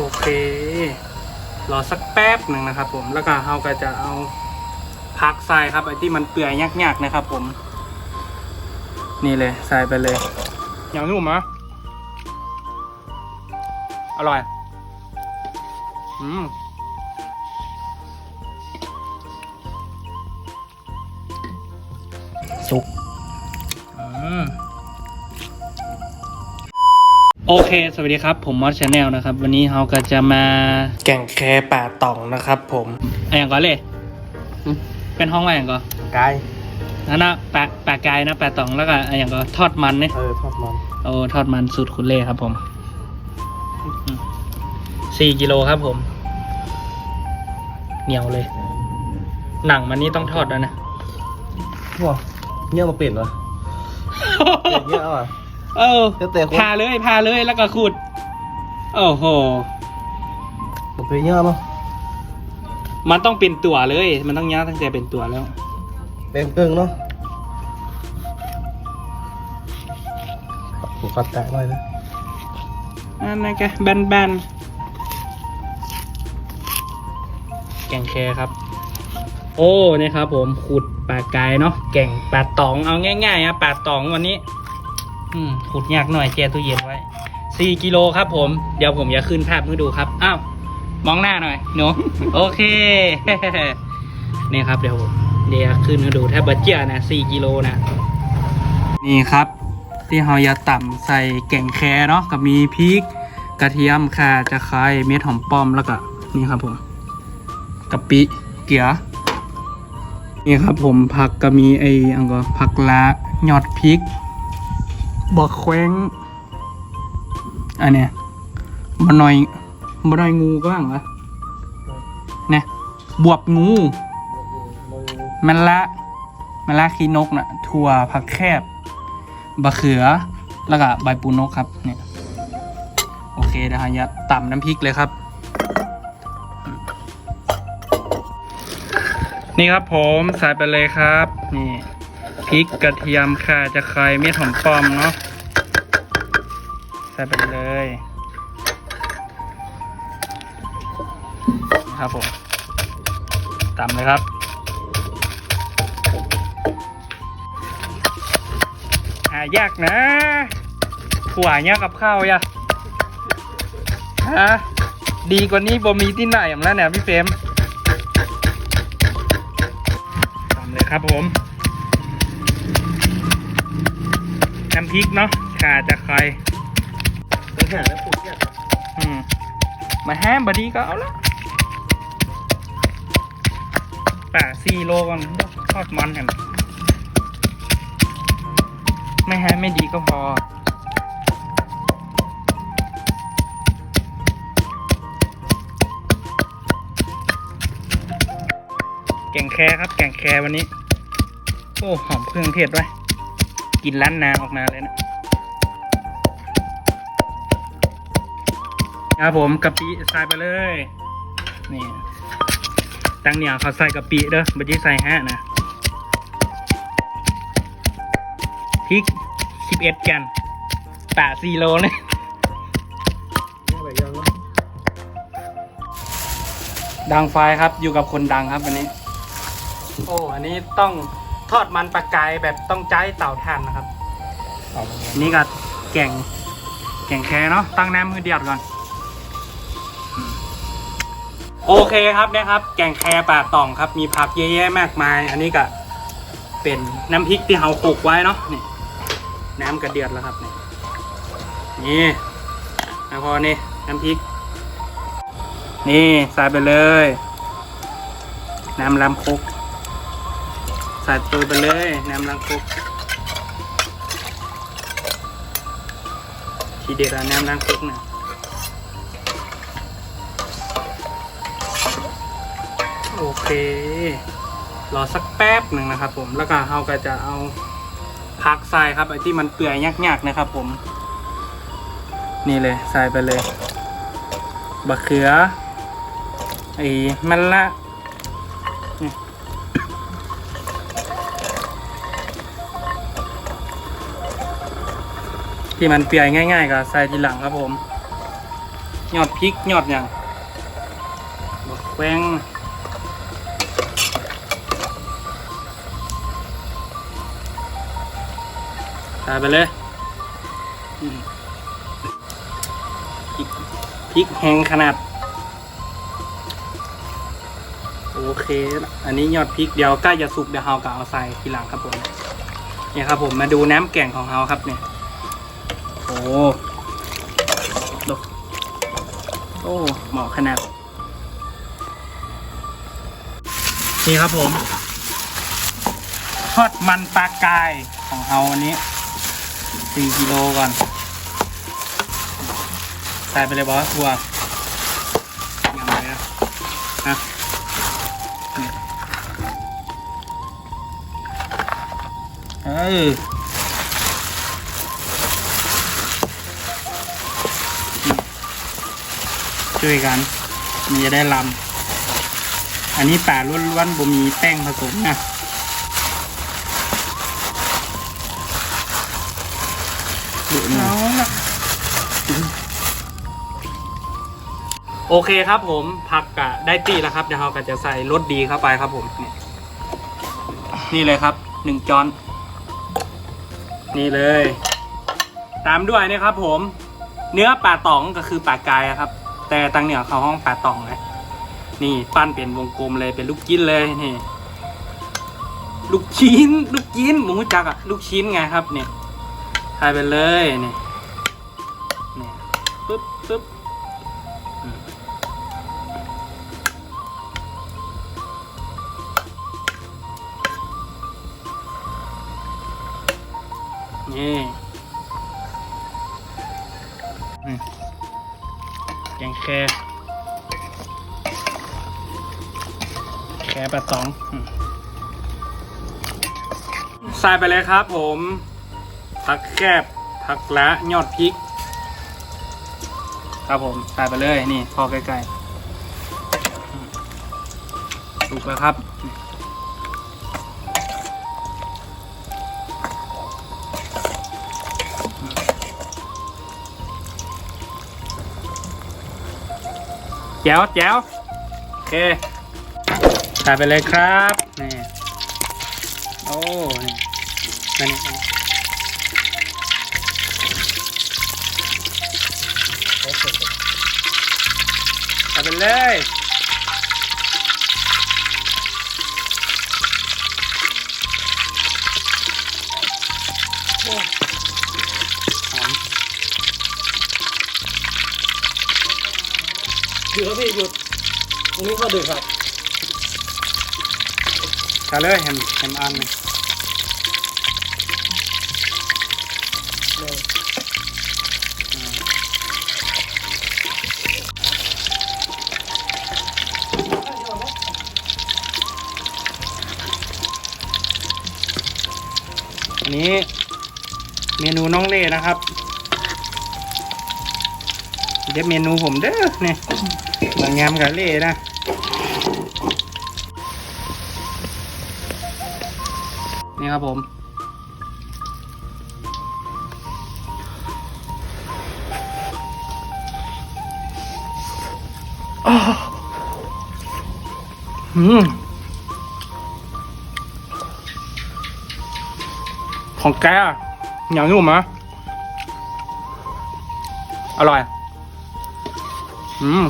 โอเค รอสักแป๊บหนึ่งนะครับ ผมแล้วก็เราก็จะเอาพักใส่ครับไอ้ที่มันเปื่อยยากๆนะครับ ผม นี่เลยใส่ไปเลยอย่างนุ่มมะอร่อย อืมสุกอืม โอเค สวัสดีครับ ผมมอสชาแนลนะครับ วันนี้เราก็จะมาแก่งแคป่าตองนะครับผมอะไรอย่างก่อนเลยอืมเป็นห้องว่าอย่างก่อนกายนั่นนะปลาปลากายนะปลาตองแล้วก็อะไรอย่างก่อนทอดมันเนี่ยเออทอดมันโอ้ทอดมันสูตรคุณเล่ครับผมอืมสี่กิโลครับผม เหนียวเลย หนังมันนี่ต้องทอดแล้วนะว้าเงี้ยมาเปลี่ยนวะเปลี่ยนเงี้ยเอาอะ เออเดี๋ยวเตะคน พาเลยพาเลยแล้วก็ขุด โอ้โห ผมเปลี่ยนเงี้ยเนาะมันต้องเป็นตัวเลย มันต้องย่างตั้งแต่เป็นตัวแล้ว เป็นเกิงเนาะผมกัดแตะหน่อยนะอันนั้นแกแบนแบนแกงแคครับ โอ้นี่ครับผมขุดปลากายเนาะแก่งปลาตองเอาง่ายๆอะปลาตองวันนี้ อืมขุดยากหน่อยแกตู้เย็นไว้สี่กิโลครับ ผม เดี๋ยวผมจะขึ้นภาพให้ดูครับอ้าวมองหน้าหน่อยหนูโอเคนี่ครับเดี๋ยวผมเดี๋ยวขึ้นให้ดูถ้าบัจเจียนะสี่กิโลนะนี่ครับ ที่เราจะต่ำใส่แก่งแคเนาะกับมีพริก กระเทียมข่าจะคายเม็ดหอมป้อมแล้วก็นี่ครับผมกะปิเกลือนี่ครับผมผักก็มีไอ้อังก็ผักละยอดพริก บักแควงอันเนี้ยบะหน่อยบะหน่อยงูก็บ้างวะเนี่ยบวบงูมันละมันละขี้นกน่ะถั่วผักแคบบะเขือ แล้วก็ใบปูนกครับ เนี่ย โอเคเดี๋ยวหายะต่ำน้ำพริกเลยครับ นี่ครับผมใส่ไปเลยครับ นี่ พริกกระเทียมข่าจะคายเม็ดหอมปอมเนาะใส่ไปเลยครับผมตำเลยครับ หายากนะถั่วเนี่ยกับข้าวยะฮะดีกว่านี้บ่มีที่ไหนอะแล้วเนี่ยพี่เฟรมทำเลยครับผม น้ำพริกเนาะขาจะใครเป็นแค่แล้วปูเนี่ยอืมมาแฮมบดีก็เอาละป่าซีโลก่อนทอดมันกันไม่แฮมไม่ดีก็พอแกงแครครับแกงแครวันนี้ โอ้ หอมเครื่องเทศด้วย กินล้านนาออกมาเลยนะครับผมกะปิใส่ไปเลย นี่ตั้งเนี่ยเขาใส่กะปิเด้อบัจีใส่ฮะนะพริกสิบเอ็ดกันป่าสี่โลเนี่ยแบบยังเนาะดังไฟครับอยู่กับคนดังครับวันนี้ โอ้ อันนี้ต้อง ทอดมันปลากายแบบต้องใจเต่าถ่านนะครับเอาอันนี้ก็แก่งแก่งแคเนาะตั้งน้ำมือเดียดก่อนอืมโอเคครับนะครับ แก่งแคป่าตองครับ มีผักเยอะแยะมากมาย อันนี้ก็เป็นน้ำพริกที่เราโขลกไว้เนาะนี่น้ำกระเดือดแล้วครับนี่นี่แล้วพอนี่น้ำพริก นี่ใส่ไปเลย น้ำลำคก ใส่ตัวไปเลยน้ำลำคกทีเด็ดอะน้ำลำคกเนี่ยโอเค รอสักแป๊บหนึ่งนะครับผมแล้วก็เราก็จะเอาพักใส่ครับไอ้ที่มันเปื่อยยากๆนะครับผม นี่เลยใส่ไปเลยบะเขือไอ้มันละ ที่มันเปียกง่าย ๆก็ใส่ทีหลังครับผมยอดพริกยอดอย่างบักแวงใส่ไปเลยพริกแห้งขนาด โอเค อันนี้ยอดพริกเดี๋ยวใกล้จะสุกเดี๋ยวเราก็เอาใส่ทีหลังครับผมเนี่ยครับผมมาดูน้ำแกงของเราครับเนี่ย ดูโอ้เหมาะขนาด นี่ครับผม ทอดมันปลากายของเราวันนี้สี่กิโลก่อนใส่ไปเลยบอสทัวยังไงนะนะนี่เออ ช่วยกัน มันจะได้ลำอันนี้ป่าล้วนๆบ่มีแป้งผสมนะดูน้องนะโอเคครับผมผักกะได้ตีแล้วครับเดี๋ยวเราก็จะใส่รสดีเข้าไปครับผม นี่นี่เลยครับหนึ่งจอน นี่เลย ตามด้วยนะครับผม เนื้อปลาตองก็คือปลากายอะครับ แต่ตังเหนือเขาห้องปลาตองเลยนี่ปั้นเป็นวงกลมเลยเป็นลูกชิ้นเลยนี่ ลูกชิ้น ลูกชิ้นหมูจักอะลูกชิ้นไงครับเนี่ยทายไปเลยนี่นี่ปึ๊บปึ๊บนี่ แกงแค่แครปลาตองใส่ไปเลยครับผมผักแคบผักละยอดพริก ครับผมใส่ไปเลยนี่พอใกล้ๆสุกแล้วครับ จ๋วแจ๋วโอเคใส่ไปเลยครับนี่โอ้นี่มานี่มานี่ใส่ไปเลย หยุดครับพี่หยุดตรงนี้เข้าดึกครับใส่เลยเห็นเห็นอันหนึงอืมอันนี้เมนูน้องเล่นะครับ เดี๋ยวเมนูผมเด้อเนี่ย บางงามกับเล่นะนี่ครับผมอืมของแกอะเหนียวนุ่มอะอร่อย อืม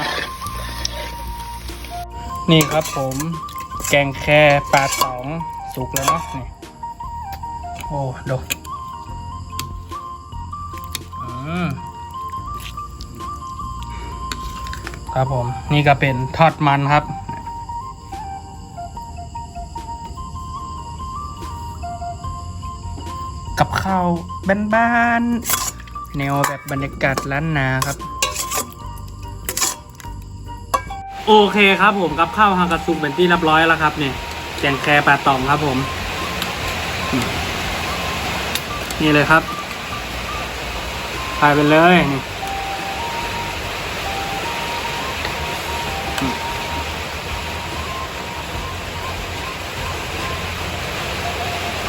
นะนี่ครับผม แกงแคปลาตองสุกแล้วเนาะนี่โอ้ดูอืมครับผม นี่ก็เป็นทอดมันครับกับข้าวบ้านๆแนวแบบบรรยากาศล้านนาครับ โอเคครับผมกับข้าวฮากาซุเป็นที่เรียบร้อยแล้วครับเนี่ยแกงแครปลาตองครับผม นี่เลยครับใส่ไปเลยนี่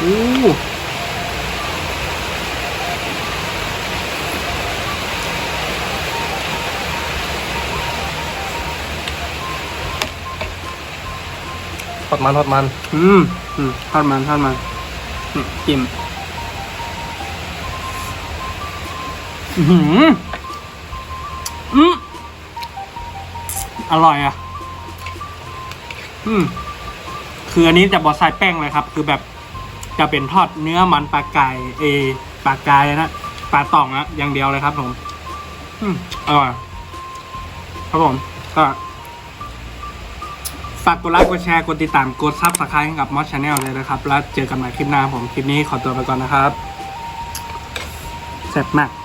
อื ทอดมันทอดมันอืมอืมทอดมันทอดมันอืมจิ้มอือหืออืมอร่อยอะ อืมคืออันนี้จะบอใส่แป้งเลยครับ คือแบบจะเป็นทอดเนื้อมันปลาไก่เอปลาไกายนะปลาต่องอะอย่างเดียวเลยครับผม อืมอร่อยครับผมก็ากกดไลค์กดแชร์กดติดตามกดซับสไครต์ให้กับมอสชาแนลเลยนะครับ แล้วเจอกันใหม่คลิปหน้าผมคลิปนี้ขอตัวไปก่อนนะครับแซ่บมาก